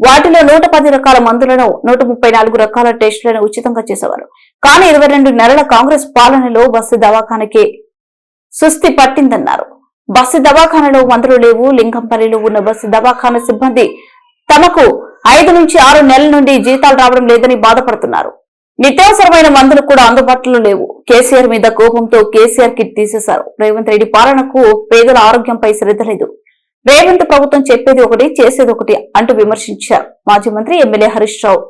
వాటిలో నూట పది రకాల మందులను నూట ముప్పై నాలుగు రకాల టెస్టులను ఉచితంగా చేసేవారు. కానీ ఇరవై రెండు నెలల కాంగ్రెస్ పాలనలో బస్సు దవాఖానకే సుస్థి పట్టిందన్నారు. బస్సు దవాఖానలో మందులు లేవు లింగంపల్లిలో ఉన్న బస్సు దవాఖాన సిబ్బంది తమకు ఐదు నుంచి ఆరు నెలల నుండి జీతాలు రావడం లేదని బాధపడుతున్నారు. నిత్యావసరమైన మందులు కూడా అందుబాటులో లేవు. కేసీఆర్ మీద కోపంతో కేసీఆర్ కిట్ తీసేశారు. రేవంత్ రెడ్డి పాలనకు పేదల ఆరోగ్యంపై శ్రద్ధ లేదు. రేవంత్ ప్రభుత్వం చెప్పేది ఒకటి చేసేది ఒకటి అంటూ విమర్శించారు మాజీ మంత్రి ఎమ్మెల్యే హరీష్ రావు.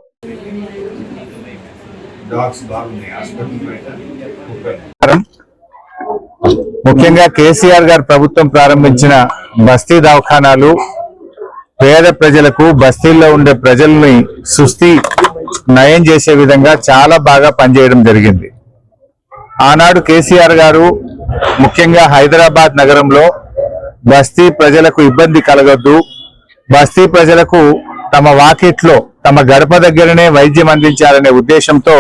ముఖ్యంగా కేసీఆర్ గారు ప్రభుత్వం ప్రారంభించిన బస్తీ దవాఖానాలు పేద ప్రజలకు బస్తీల్లో ఉండే ప్రజల్ని సుస్థి నయం చేసే విధంగా చాలా బాగా పనిచేయడం జరిగింది. ఆనాడు కేసీఆర్ గారు ముఖ్యంగా హైదరాబాద్ నగరంలో బస్తీ ప్రజలకు ఇబ్బంది కలగొద్దు. బస్తీ ప్రజలకు తమ వాకిట్లో తమ గడప దగ్గరనే వైద్యం అందించాలనే ఉద్దేశంతో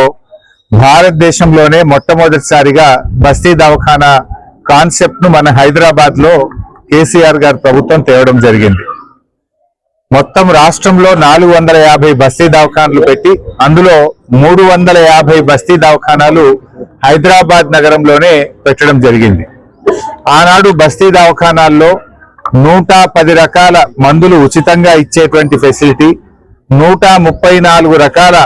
భారతదేశంలోనే మొట్టమొదటిసారిగా బస్తీ దవాఖానా కాన్సెప్ట్ను మన హైదరాబాద్లో కేసీఆర్ గారు ప్రభుత్వం తేవడం జరిగింది. మొత్తం రాష్ట్రంలో నాలుగు వందల యాభై బస్తీ దవాఖానాలు పెట్టి అందులో మూడు వందల యాభై బస్తీ దవాఖానాలు హైదరాబాద్ నగరంలోనే పెట్టడం జరిగింది. ఆనాడు బస్తీ దవాఖానాల్లో నూట పది రకాల మందులు ఉచితంగా ఇచ్చేటువంటి ఫెసిలిటీ నూట ముప్పై నాలుగు రకాల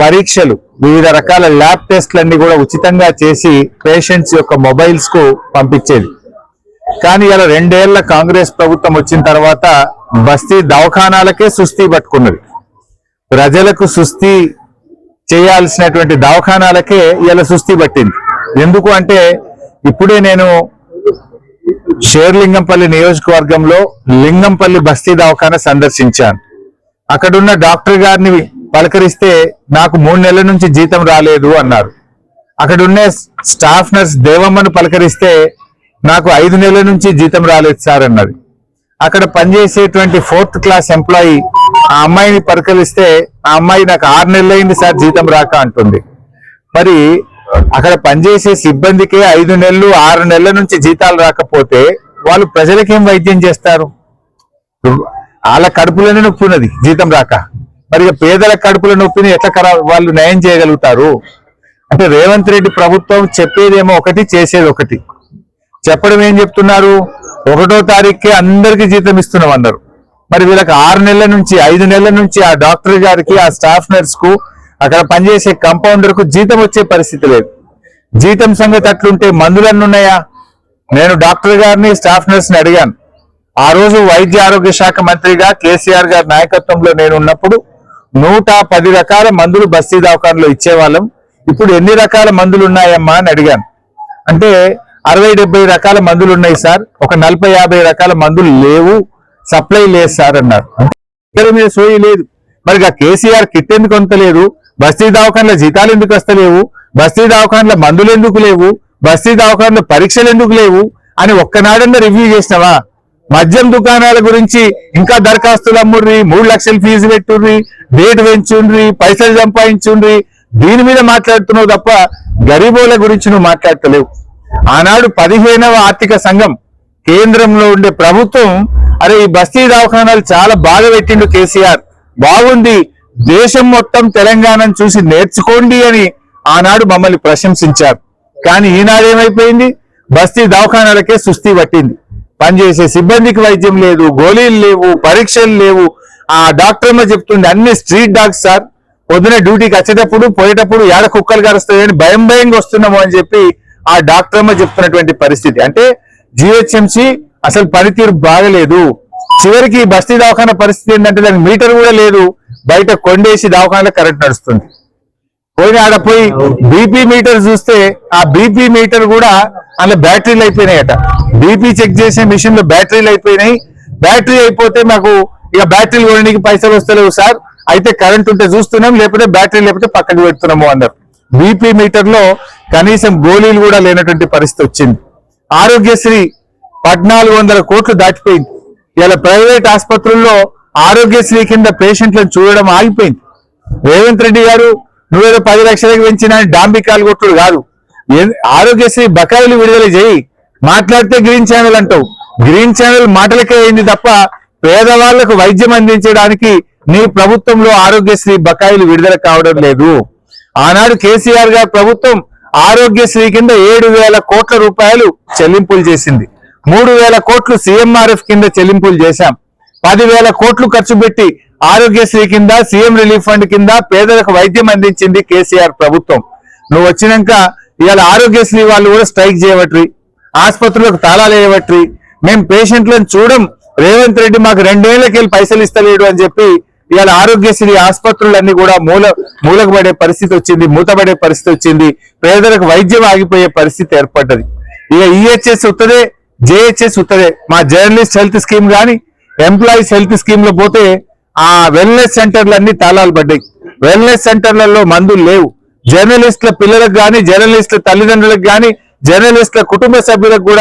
పరీక్షలు వివిధ రకాల ల్యాబ్ టెస్ట్లన్నీ కూడా ఉచితంగా చేసి పేషెంట్స్ యొక్క మొబైల్స్కు పంపించేది. కానీ ఇలా రెండేళ్ళ కాంగ్రెస్ ప్రభుత్వం వచ్చిన తర్వాత బస్తీ దవాఖానాలకే సుస్థి పట్టుకున్నది. ప్రజలకు సుస్థి చేయాల్సినటువంటి దవాఖానాలకే ఇలా సుస్థి పట్టింది. ఎందుకు అంటే ఇప్పుడే నేను షేర్లింగంపల్లి నియోజకవర్గంలో లింగంపల్లి బస్తీ దవాఖాన సందర్శించాను. అక్కడున్న డాక్టర్ గారిని పలకరిస్తే నాకు మూడు నెలల నుంచి జీతం రాలేదు అన్నారు. అక్కడున్న స్టాఫ్ నర్స్ దేవమ్మను పలకరిస్తే నాకు ఐదు నెలల నుంచి జీతం రాలేదు సార్ అన్నది. అక్కడ పనిచేసేటువంటి ఫోర్త్ క్లాస్ ఎంప్లాయీ ఆ అమ్మాయిని పలకరిస్తే ఆ అమ్మాయి నాకు ఆరు నెలలైంది సార్ జీతం రాక అంటుంది. మరి అక్కడ పనిచేసే సిబ్బందికే ఐదు నెలలు ఆరు నెలల నుంచి జీతాలు రాకపోతే వాళ్ళు ప్రజలకేం వైద్యం చేస్తారు? వాళ్ళ కడుపులోనే నొప్పి ఉన్నది జీతం రాక. మరి పేదల కడుపుల నొప్పిని ఎట్లా వాళ్ళు నయం చేయగలుగుతారు? అంటే రేవంత్ రెడ్డి ప్రభుత్వం చెప్పేదేమో ఒకటి చేసేది ఒకటి. చెప్పడం ఏం చెప్తున్నారు? ఒకటో తారీఖుకే అందరికీ జీతం ఇస్తున్నాం అన్నారు మరి వీళ్ళకి ఆరు నెలల నుంచి ఐదు నెలల నుంచి ఆ డాక్టర్ గారికి ఆ స్టాఫ్ నర్స్కు అక్కడ పనిచేసే కంపౌండర్కు జీతం వచ్చే పరిస్థితి లేదు. జీతం సంగతి అట్లుంటే మందులన్నీ ఉన్నాయా? నేను డాక్టర్ గారిని స్టాఫ్ నర్స్ని అడిగాను. ఆ రోజు వైద్య ఆరోగ్య శాఖ మంత్రిగా కేసీఆర్ గారి నాయకత్వంలో నేను ఉన్నప్పుడు నూట పది రకాల మందులు బస్తీ దవాఖానలో ఇచ్చేవాళ్ళం. ఇప్పుడు ఎన్ని రకాల మందులు ఉన్నాయమ్మా అని అడిగాను. అంటే అరవై డెబ్బై రకాల మందులు ఉన్నాయి సార్. ఒక నలభై యాభై రకాల మందులు లేవు. సప్లై లేదు సార్ అన్నారు. అంటే ఇక్కడ మీద సోయి లేదు. మరి ఆ కేసీఆర్ కిట్ ఎందుకు అంతలేదు బస్తీ దవాఖాన్ల జీతాలు ఎందుకు వస్తలేవు? బస్తీ దవాఖాన్ల మందులు ఎందుకు లేవు? బస్తీ దవాఖాన్ల పరీక్షలు ఎందుకు లేవు? అని ఒక్కనాడన్నా రివ్యూ చేసినావా? మద్యం దుకాణాల గురించి ఇంకా దరఖాస్తులు అమ్ముర్రి మూడు లక్షలు ఫీజు పెట్టుర్రి డేట్ పెంచుండ్రి పైసలు సంపాదించుండ్రి. దీని మీద మాట్లాడుతున్నావు తప్ప గరీబోల గురించి నువ్వు మాట్లాడతలేవు. ఆనాడు పదిహేనవ ఆర్థిక సంఘం కేంద్రంలో ఉండే ప్రభుత్వం అరే ఈ బస్తీ దవాఖానాలు చాలా బాగా పెట్టిండు కేసీఆర్. బాగుంది దేశం మొత్తం తెలంగాణను చూసి నేర్చుకోండి అని ఆనాడు మమ్మల్ని ప్రశంసించారు. కానీ ఈనాడు ఏమైపోయింది? బస్తీ దవాఖానాలకే సుస్థి పట్టింది. పనిచేసే సిబ్బందికి వైద్యం లేదు గోళీలు లేవు పరీక్షలు లేవు. ఆ డాక్టర్ అమ్మ చెప్తుంది అన్ని స్ట్రీట్ డాగ్స్ సార్. పొద్దున డ్యూటీకి వచ్చేటప్పుడు పోయేటప్పుడు ఏడ కుక్కలు కరుస్తాయని భయం భయంగా వస్తున్నాము అని చెప్పి ఆ డాక్టర్ అమ్మ చెప్తున్నటువంటి పరిస్థితి. అంటే జిహెచ్ఎంసి అసలు పనితీరు బాగలేదు. చివరికి బస్తీ దవాఖాన పరిస్థితి ఏంటంటే దానికి మీటర్ కూడా లేదు. బయట కొండేసి దవాఖానలో కరెంట్ నడుస్తుంది. పోయిన ఆడ పోయి బీపీ మీటర్ చూస్తే ఆ బీపీ మీటర్ కూడా అందులో బ్యాటరీలు అయిపోయినాయట. బీపీ చెక్ చేసే మిషన్లో బ్యాటరీలు అయిపోయినాయి. బ్యాటరీ అయిపోతే మాకు ఇక బ్యాటరీలు కొనడానికి పైసలు వస్తలేవు సార్. అయితే కరెంట్ ఉంటే చూస్తున్నాం లేకపోతే బ్యాటరీ లేకపోతే పక్కకు పెడుతున్నాము అన్నారు బీపీ మీటర్లో కనీసం గోళీలు కూడా లేనటువంటి పరిస్థితి వచ్చింది. ఆరోగ్యశ్రీ పద్నాలుగు వందల కోట్లు దాటిపోయింది. ఇలా ప్రైవేట్ ఆసుపత్రుల్లో ఆరోగ్యశ్రీ కింద పేషెంట్లను చూడడం ఆగిపోయింది. రేవంత్ రెడ్డి గారు నువ్వేదో పది లక్షలకు పెంచిన డాంబికాలు కొట్టుడు కాదు. ఆరోగ్యశ్రీ బకాయిలు విడుదల చేయి. మాట్లాడితే గ్రీన్ ఛానల్ అంటావు. గ్రీన్ ఛానల్ మాటలకే అయింది తప్ప పేదవాళ్ళకు వైద్యం అందించడానికి నీ ప్రభుత్వంలో ఆరోగ్యశ్రీ బకాయిలు విడుదల కావడం లేదు. ఆనాడు కేసీఆర్ గారి ప్రభుత్వం ఆరోగ్యశ్రీ కింద ఏడు వేల కోట్ల రూపాయలు చెల్లింపులు చేసింది. మూడు వేల కోట్లు సీఎంఆర్ఎఫ్ కింద చెల్లింపులు చేశాం. పదివేల కోట్లు ఖర్చు పెట్టి ఆరోగ్యశ్రీ కింద సీఎం రిలీఫ్ ఫండ్ కింద పేదలకు వైద్యం అందించింది కేసీఆర్ ప్రభుత్వం. నువ్వు వచ్చినాక ఇవాళ ఆరోగ్యశ్రీ వాళ్ళు కూడా స్ట్రైక్ చేయబట్టి ఆసుపత్రులకు తాళాలు వేయబట్టి మేము పేషెంట్లను చూడం రేవంత్ రెడ్డి మాకు రెండేళ్ళకి వెళ్ళి పైసలు ఇస్తలేడు అని చెప్పి ఇవాళ ఆరోగ్యశ్రీ ఆసుపత్రులన్నీ కూడా మూల మూలకు పరిస్థితి వచ్చింది మూతపడే పరిస్థితి వచ్చింది పేదలకు వైద్యం ఆగిపోయే పరిస్థితి ఏర్పడ్డది. ఇక ఈహెచ్ఎస్ ఉత్తదే జేహెచ్ఎస్ ఉత్తదే. మా జర్నలిస్ట్ హెల్త్ స్కీమ్ కానీ ఎంప్లాయీస్ హెల్త్ స్కీమ్లో పోతే ఆ వెల్నెస్ సెంటర్లన్నీ తాళాలు పడ్డాయి. వెల్నెస్ సెంటర్లలో మందులు లేవు. జర్నలిస్టుల పిల్లలకు గాని జర్నలిస్టుల తల్లిదండ్రులకు గాని జర్నలిస్టుల కుటుంబ సభ్యులకు కూడా